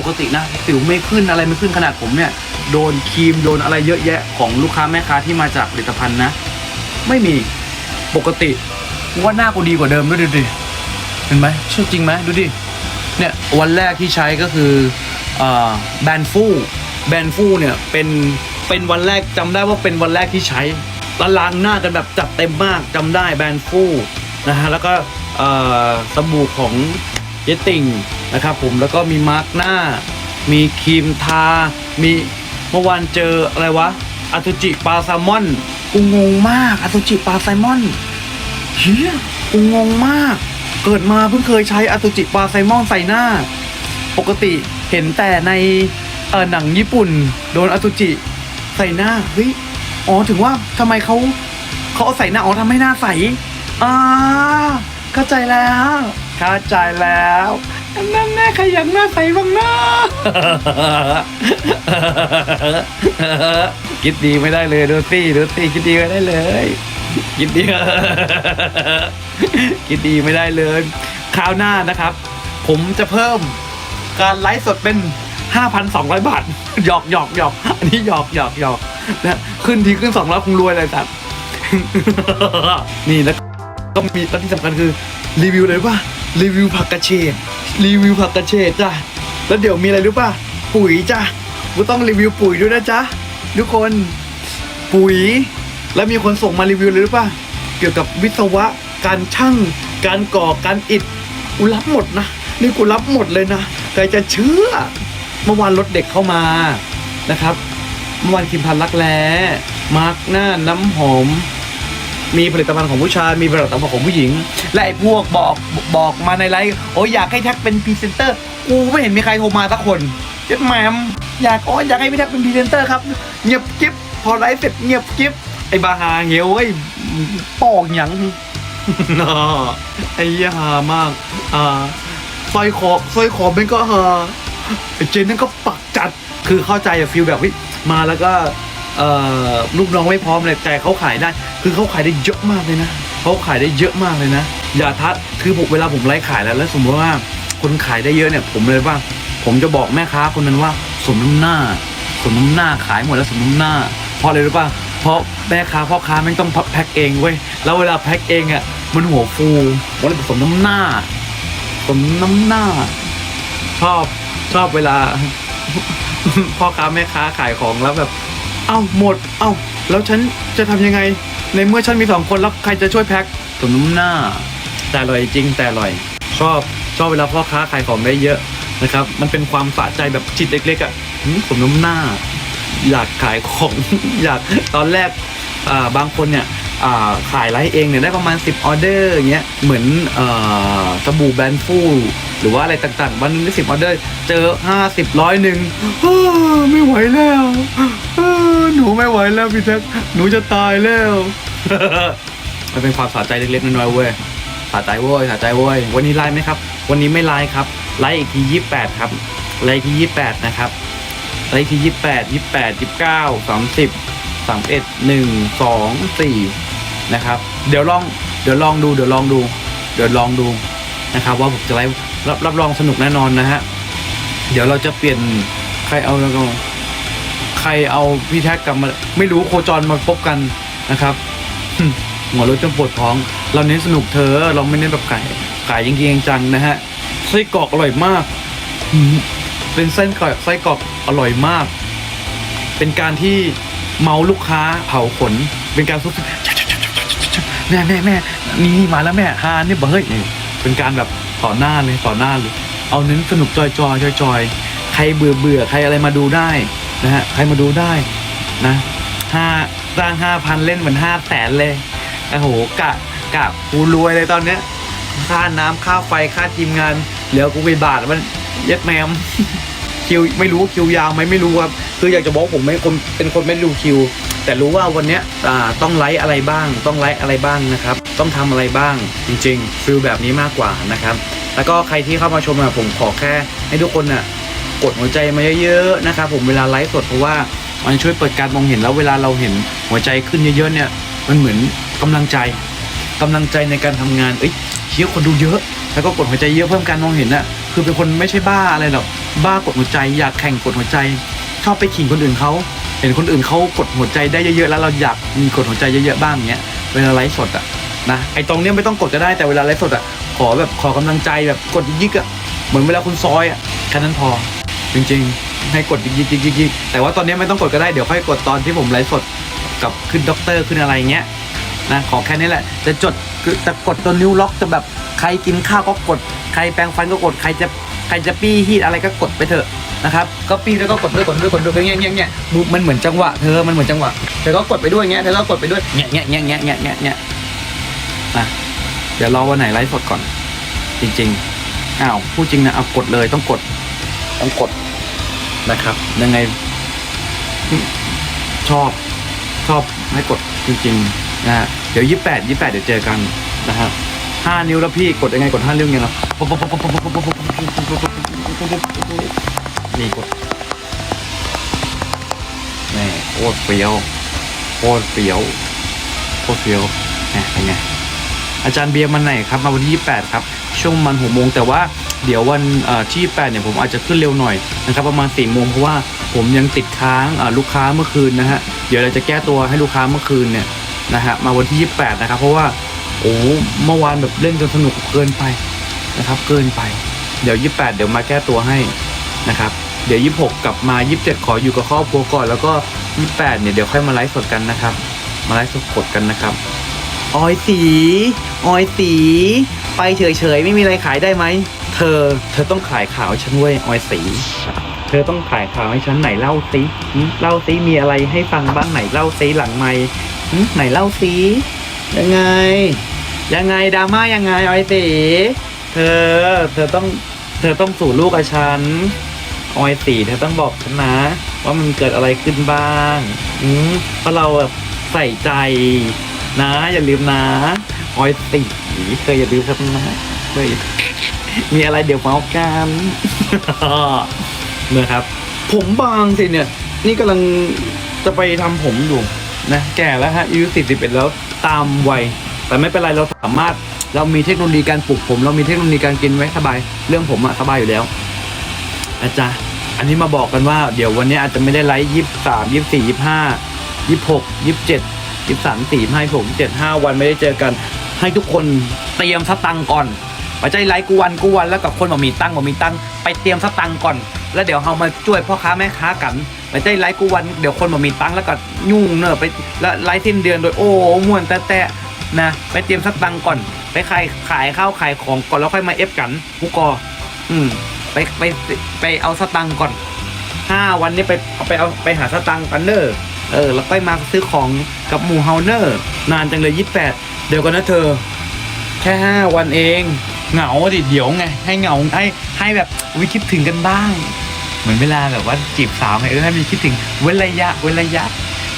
ปกตินะสิวไม่ขึ้นอะไรไม่ขึ้นขนาดผมเนี่ยโดนครีมโดนอะไรเยอะแยะของลูกค้าแม่ค้าที่มาจากผลิตภัณฑ์นะ ไม่มีปกติว่าหน้ากูดีกว่าเดิมด้วยดูดิเห็นไหมเชื่อจริงไหมดูดิเนี่ยวันแรกที่ใช้ก็คือแบนฟูแบนฟูเนี่ยเป็นเป็นวันแรกจำได้ว่าเป็นวันแรกที่ใช้ล้วล้างหน้ากันแบบจัดเต็มมากจำได้แบนฟูนะฮะแล้วก็สบู่ของเยติ่ง นะครับผมแล้วก็มีมาร์กหน้า มีครีมทา มีเมื่อวานเจออะไรวะอาตุจิปลาแซลมอนกูงงมากอาตุจิปลาแซลมอนเฮียกูงงมาก เกิดมาเพิ่งเคยใช้อาตุจิปลาแซลมอนใส่หน้า ปกติเห็นแต่ในเออหนังญี่ปุ่น โดนอาตุจิใส่หน้าเฮ้ยอ๋อถึงว่าทำไมเขาเขาเอาใส่หน้าอ๋อทำให้หน้าใสอ่าเข้าใจแล้ว เข้าใจแล้ว นั่นแน่ใครอยากหน้าใสบ้างนะคิดดีไม่ได้เลยดูสิดูสิคิดดีไม่ได้เลย คิดดีคิดดีไม่ได้เลยคราวหน้านะครับ ผมจะเพิ่มการไลฟ์สดเป็น 5,200 บาทหยอกหยอกหยอกอันนี้หยอกหยอกหยอกนะขึ้นทีขึ้น200คงรวยเลยสัตว์นี่แล้วก็มีแล้วที่สำคัญคือรีวิวเลยป่ะรีวิวผักกระเฉด รีวิวผักกระเฉดจ้ะ แล้วเดี๋ยวมีอะไรรู้ป่ะ ปุ๋ยจ้ะกูต้องรีวิวปุ๋ยด้วยนะจ๊ะ ทุกคนปุ๋ย แล้วมีคนส่งมารีวิวเลยรู้ป่ะ เกี่ยวกับวิศวะ การช่าง การก่อ การอิฐกูรับหมดนะ นี่กูรับหมดเลยนะใครจะเชื่อ เมื่อวานรถเด็กเข้ามานะครับ เมื่อวานคิมพันลักแร้มาร์กหน้าน้ำหอม มีผลิตภัณฑ์ของผู้ชายมีผลิตภัณฑ์ของผู้หญิง และไอ้พวกบอกบอกมาในไลฟ์โอ้ยอยากให้แท็กเป็นพรีเซนเตอร์กูไม่เห็นมีใครโทรมาสักคนเจ็ดแมมอยากอ้ยอยากให้พี่แท็กเป็นพรีเซนเตอร์ครับเงียบกิ๊บพอไลฟ์เสร็จเงียบกิ๊บไอ้บาฮาเหียวไอ้ปอกหยังไอ้เหี้ฮามาก อ่าสร้อยคอสร้อยคอมันก็ฮาไอ้เจนนั่นก็ปักจัดคือเข้าใจอะฟีลแบบเฮ้ยมาแล้วก็เอ่อลูกน้องไม่พร้อมเลยแต่เขาขายได้ คือเขาขายได้เยอะมากเลยนะเขาขายได้เยอะมากเลยนะอย่าทัดคือผมเวลาผมไลฟ์ขายแล้วแล้ว สมมติว่าคนขายได้เยอะเนี่ย ผมเลยว่า ผมจะบอกแม่ค้าคนนั้นว่าสมน้ำหน้าสมน้ำหน้าขายหมดแล้วสมน้ำหน้าเพราะอะไรรู้ป่ะเพราะแม่ค้าพ่อค้าไม่ต้องแพ็คเองเว้ยแล้วเวลาแพ็คเองอะมันหัวฟูมันเลยสมน้ำหน้าสมน้ำหน้า ชอบชอบเวลาพ่อค้าแม่ค้าขายของแล้วแบบ เอ้าหมด เอ้า แล้วฉันจะทำยังไง ในเมื่อฉันมีสองคนแล้วใครจะช่วยแพ็คสมน้ำหน้า แต่อร่อยจริงแต่อร่อย ชอบชอบเวลาพ่อค้าขายของได้เยอะนะครับ มันเป็นความสะใจแบบจิตเล็กๆอะหืมสมน้ำหน้า อยากขายของ อยากตอนแรกอ่าบางคนเนี่ยอ่าขายไลฟ์เองเนี่ยได้ประมาณ 10 ออเดอร์อย่างเงี้ยเหมือนอ่าสบู่แบรนด์ฟู หรือว่าอะไรต่างๆ วันนึงได้สิบออเดอร์ เจอ50ร้อยหนึ่งไม่ไหวแล้วหนูไม่ไหวแล้วพี่แท็กหนูจะตายแล้วมันเป็นความสะใจเล็กๆน้อยๆเว้ยสะใจเว้ยสะใจเว้ยวันนี้ไลฟ์ไหมครับ วันนี้ไม่ไลฟ์ครับไลฟ์อีกทียี่แปดครับไลฟ์อีกทียี่แปดนะครับไลฟ์ที่ยี่แปดยี่แปดยี่เก้าสามสิบสามเอ็ดหนึ่งสองสี่นะครับ เดี๋ยวลองเดี๋ยวลองดูเดี๋ยวลองดู เดี๋ยวลองดูนะครับว่าผมจะไลฟ์ รับรับรองสนุกแน่นอนนะฮะ เดี๋ยวเราจะเปลี่ยนใครเอาแล้วก็ใครเอาพี่แท็กกลับมาไม่รู้โคจรมาพบกันนะครับหัวรถจนปวดท้อง เราเน้นสนุกเธอ เราไม่เน้นแบบไก่ไก่จริงๆจังนะฮะไส้กรอกอร่อยมากเป็นเส้นกรอกไส้กรอกอร่อยมาก เป็นการที่เมาลูกค้าเผาขน เป็นการซุบแม่แม่แม่นี่มาแล้วแม่ฮานี่เบเฮ้ยเป็นการแบบ ต่อหน้าเลยต่อหน้าเลยเอาเน้นสนุกจอยจอยจอยจอยใครเบื่อเบื่อใครอะไรมาดูได้นะฮะใครมาดูได้นะห้าสร้างห้าพันเล่นเหมือนห้าแสนเลยโอ้โหกะกะกูรวยเลยตอนเนี้ยค่าน้ำค่าไฟค่าทีมงานเหลือกูไปบาทมันเย็ดแมมคิวไม่รู้คิวยาวไหมไม่รู้ครับคืออยากจะบอกผมไม่คนเป็นคนไม่ดูคิว แต่รู้ว่าวันเนี้ยต้องไลฟ์อะไรบ้าง ต้องไลฟ์อะไรบ้างนะครับ ต้องทำอะไรบ้างจริงๆฟิลแบบนี้มากกว่านะครับ แล้วก็ใครที่เข้ามาชมอะผมขอแค่ให้ทุกคนน่ะกดหัวใจมาเยอะๆนะครับผมเวลาไลฟ์สดเพราะว่ามันช่วยเปิดการมองเห็นแล้วเวลาเราเห็นหัวใจขึ้นเยอะๆเนี่ย มันเหมือนกำลังใจกำลังใจในการทำงานเอ้ยเชี่ยคนดูเยอะ แล้วก็กดหัวใจเยอะเพิ่มการมองเห็นน่ะคือเป็นคนไม่ใช่บ้าอะไรหรอกบ้ากดหัวใจอยากแข่งกดหัวใจ ชอบไปขิงคนอื่นเขาเห็นคนอื่นเขากดหัวใจได้เยอะๆแล้วเราอยากมีกดหัวใจเยอะๆบ้างเงี้ยเวลาไลฟ์สดอะนะไอตรงเนี้ยไม่ต้องกดก็ได้แต่เวลาไลฟ์สดอะ อแบบขอกำลังใจแบบกดยิกๆอะเหมือนเวลาคุณซอยอะแค่นั้นพอ จริงๆ ให้กดยิกยิกยิกยิกแต่ว่าตอนนี้ไม่ต้องกดก็ได้เดี๋ยวค่อยกดตอนที่ผมไลฟ์สดกับขึ้นด็อกเตอร์ขึ้นอะไรเงี้ยนะขอแค่นี้แหละจะจดคือจะกดตัวนิ้วล็อกจะแบบใครกินข้าวก็กดใครแปรงฟันก็กดใครจะใครจะปี้ฮีดอะไรก็กดไปเถอะนะครับก็ปี้แล้วก็กดด้วยกดด้วยกดด้วยเงี้ยเงี้ยเงี้ยมันเหมือนจังหวะเธอมันเหมือนจังหวะเธอก็กดไปด้วยเงี้ยเธอก็กดไปด้วยเงี้ยเงี้ยเงี้ยเงี้ยเงี้ยเงี้ยเงี้ยนะ ดี๋ยวรอวันไหนไลฟ์สดก่อน จริงๆอ้าวพูดจริงนะเอากดเลยต้องกด ต้องกดนะครับ ยังไง ชอบชอบให้กดจริงๆนะฮะเดี๋ยวยี่แปดยี่แปดเดี๋ยวเจอกันนะฮะห้านิ้วแล้วพี่กดยังไงกดห้านิ้วไงเนาะนี่กดแม่โคตรเฟี้ยวโคตรเฟี้ยวโคตรเฟี้ยวนะเป็นไง อาจารย์เบียร์มันไหนครับมาวันที่ 28 ครับ ช่วงมันหกโมงแต่ว่าเดี๋ยววันที่8เนี่ยผมอาจจะขึ้นเร็วหน่อยนะครับประมาณ4ี่โมงเพราะว่าผมยังติดค้างลูกค้าเมื่อคืนนะฮะเดี๋ยวเราจะแก้ตัวให้ลูกค้าเมื่อคืนเนี่ยนะฮะมาวันที่ 28 นะครับ เพราะว่าโอ้เมื่อวานแบบเล่นจนสนุกเกินไปนะครับ เกินไปเดี๋ยว 28 เดี๋ยวมาแก้ตัวให้นะครับเดี๋ยว 26 กลับมา 27 ขออยู่กับครอบครัวก่อน แล้วก็ 28 เนี่ยเดี๋ยวค่อยมาไลฟ์สดกันนะครับ มาไลฟ์สดกดกันนะครับ ออยสีออยสีไปเฉยๆ ไม่มีอะไรขายได้ไหม เธอ เธอต้องขายข่าวให้ฉันเว้ยออยสีเธอต้องขายข่าวให้ฉันไหนเล่าสิหึเล่าสิมีอะไรให้ฟังบ้างไหนเล่าสิหลังไม่ไหนเล่าสิยังไง ยังไงดราม่ายังไงออยสีเธอ เธอต้อง เธอต้องสู่ลูกกับฉันออยสีเธอต้องบอกฉันนะ ว่ามันเกิดอะไรขึ้นบ้าง อืมเพราะเราแบบใส่ใจ นะ อย่าลืมนะออยสีเคยอย่าลืมครับนะเคยมีอะไรเดี๋ยวเมากันนะครับ ผมบางสิเนี่ย นี่กำลังจะไปทำผมอยู่นะ แก่แล้วฮะอายุสี่สิบเอ็ดแล้วตามวัยแต่ไม่เป็นไรเราสามารถเรามีเทคโนโลยีการปลูกผม เรามีเทคโนโลยีการกินไว้สบาย เรื่องผมอะสบายอยู่แล้วอาจารย์อันนี้มาบอกกันว่า เดี๋ยววันนี้อาจจะไม่ได้ไลฟ์ยี่สามยี่สี่ยี่ห้ายี่หกยี่เจ็ด ยี่สามสี่ห้าหกเจ็ดห้าวันไม่ได้เจอกัน ให้ทุกคนเตรียมสตังก่อนปัจจัยไลฟ์กูวันกูวันแล้วกับคนบ่มีตังค์บ่มีตังไปเตรียมสตังก่อน แล้วเดี๋ยวเรามาช่วยพ่อค้าแม่ค้ากันปัจจัยไลฟ์กูวันเดี๋ยวคนบ่มีตังแล้วก็ยุ่งเนอะไปแล้วไลฟ์สิ้นเดือนโดยโอ้ม่วนแต่แต่นะไปเตรียมสตังก่อน ไปขายขายข้าวขายของก่อนแล้วค่อยมาเอฟกันผู้กออืมไปไปไปเอาสตังก่อนห้าวันนี้ไปเอาไปเอาไปหาสตังกันเนอร์ เออแล้วไปมาซื้อของกับหมูเฮาเนอร์นานจังเลยยี่แปดเดี๋ยวกันนะเธอ แค่ห้าวันเอง เหงาดิเดี๋ยวไง ให้เหงาให้ให้แบบวิคิดถึงกันบ้าง เหมือนเวลาแบบว่าจีบสาวไงเออให้มีคิดถึงเว้นระยะเว้นระยะ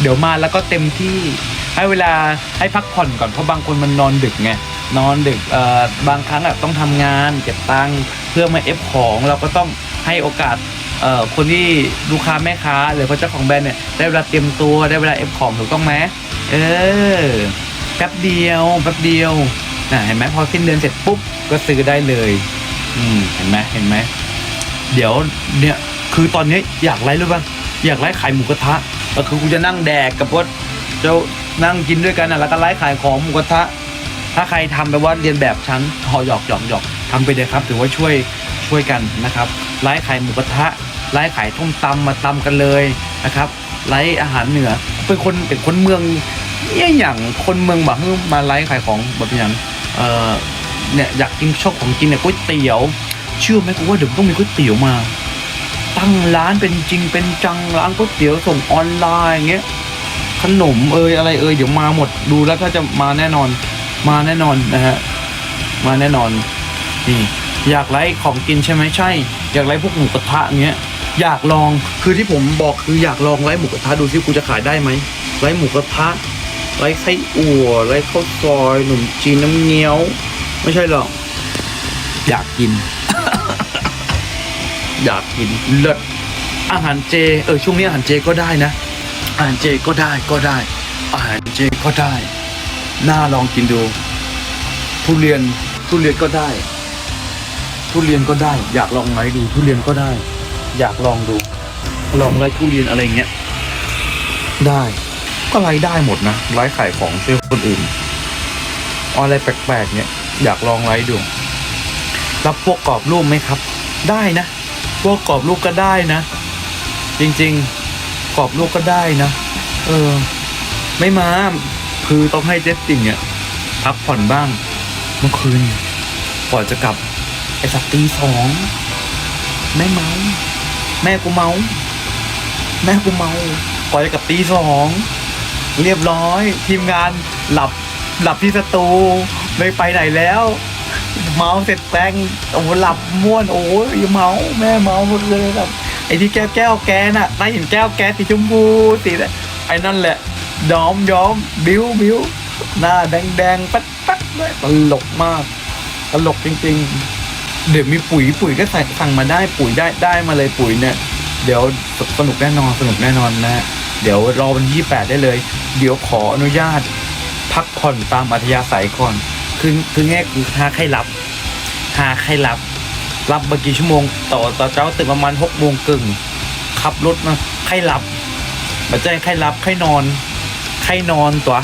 เดี๋ยวมาแล้วก็เต็มที่ให้เวลาให้พักผ่อนก่อนเพราะบางคนมันนอนดึกไงนอนดึกเอ่อบางครั้งแบบต้องทำงานเก็บตังค์เพื่อมาเอฟของเราก็ต้องให้โอกาส คนที่ลูกค้าแม่ค้าหรือคนเจ้าของแบรนด์เนี่ยได้เวลาเตรียมตัวได้เวลาเอฟของถูกต้องไหมเออแป๊บเดียวแป๊บเดียวนะเห็นไหมพอสิ้นเดือนเสร็จปุ๊บก็ซื้อได้เลย อืมเห็นไหมเห็นไหมเดี๋ยวเนี่ยคือตอนนี้อยากไล่รู้ป่ะอยากไล่ขายหมูกระทะก็คือกูจะนั่งแดกกับพวกจ้านั่งกินด้วยกันนะแล้วก็ไล่ขายของหมูกระทะ ถ้าใครทำไปว่าเรียนแบบฉันพอหยอกหยอกหยอกทำไปเลยครับ ถือว่าช่วยช่วยกันนะครับไล่ขายหมูกระทะ ไล่ขายต้มตำมาตำกันเลยนะครับไล่อาหารเหนือเป็นคนเป็นคนเมืองเนี่ยอย่างคนเมืองแบบมาไล่ขายของแบบอย่างเออเนี่ยอยากกินชอบของกินเนี่ยก๋วยเตี๋ยว เชื่อไหมกูว่าเดี๋ยวต้องมีก๋วยเตี๋ยวมา ตั้งร้านเป็นจริงเป็นจังร้านก๋วยเตี๋ยวส่งออนไลน์อย่างเงี้ยขนมเอยอะไรเอยเดี๋ยวมาหมดดูแล้วถ้าจะมาแน่นอนมาแน่นอนนะฮะมาแน่นอนนี่อยากไลฟ์ของกินใช่ไหมใช่ อยากไลฟ์พวกหมูกระทะอย่างเงี้ย อยากลองคือที่ผมบอกคืออยากลองไลฟ์หมูกระทะดูซิกูจะขายได้ไหมไลฟ์หมูกระทะไลฟ์ไส้อั่วไลฟ์ข้าวซอยหนุ่มจีนน้ำเงี้ยว ไม่ใช่หรอก อยากกิน อยากกินเลิศอาหารเจเออช่วงนี้อาหารเจก็ได้นะ อาหารเจก็ได้ก็ได้ อาหารเจก็ได้น่าลองกินดู ทุเรียนทุเรียนก็ได้ ทุเรียนก็ได้ อยากลองไหนดูทุเรียนก็ได้ อยากลองดูลองไล่ทุเรียนอะไรเงี้ยได้ ก็ไล่ได้หมดนะไล่ขายของช่วยคนอื่นอะไรแปลกๆเนี่ยอยากลองไล่ดู รับพวกกรอบรูปไหมครับ ได้นะ พวกกรอบรูปก็ได้นะ จริงๆกรอบรูปก็ได้นะ เออ ไม่มาคือต้องให้เจสติงเนี่ยพักผ่อนบ้าง เมื่อคืนก่อนจะกลับไอ้สักตีสองแม่เมา แม่กูเมา แม่กูเมาก่อนจะกลับตีสองเรียบร้อย ทีมงานหลับหลับที่สตูไม่ไปไหนแล้ว เมาเสร็จแปลงโอ้หลับม่วนโอ้ยเมาแม่เมาหมดเลยแบบไอ้ที่แก้วแก้วแกน่ะได้เห็นแก้วแกสีชมพูสีอะไรไอ้นั่นแหละยอมยอมบิ้วบิ้วหน้าแดงแดงปัดปัดด้วยตลกมาก ตลกจริง ๆ เดี๋ยวมีปุ๋ยปุ๋ยก็ใส่สั่งมาได้ปุ๋ยได้ได้มาเลยปุ๋ยเนี่ย เดี๋ยวสนุกแน่นอนสนุกแน่นอนนะ เดี๋ยวรอวันที่แปดได้เลย เดี๋ยวขออนุญาต พักผ่อนตามอัธยาศัยก่อนคือคือแง่คือหาใครรับหาใครรับ รับมากี่ชั่วโมง ต่อต่อเจ้าตื่นประมาณหกโมงกึ่งขับรถมาใครรับมาแจ้งใครรับใครนอน ใครนอนตัว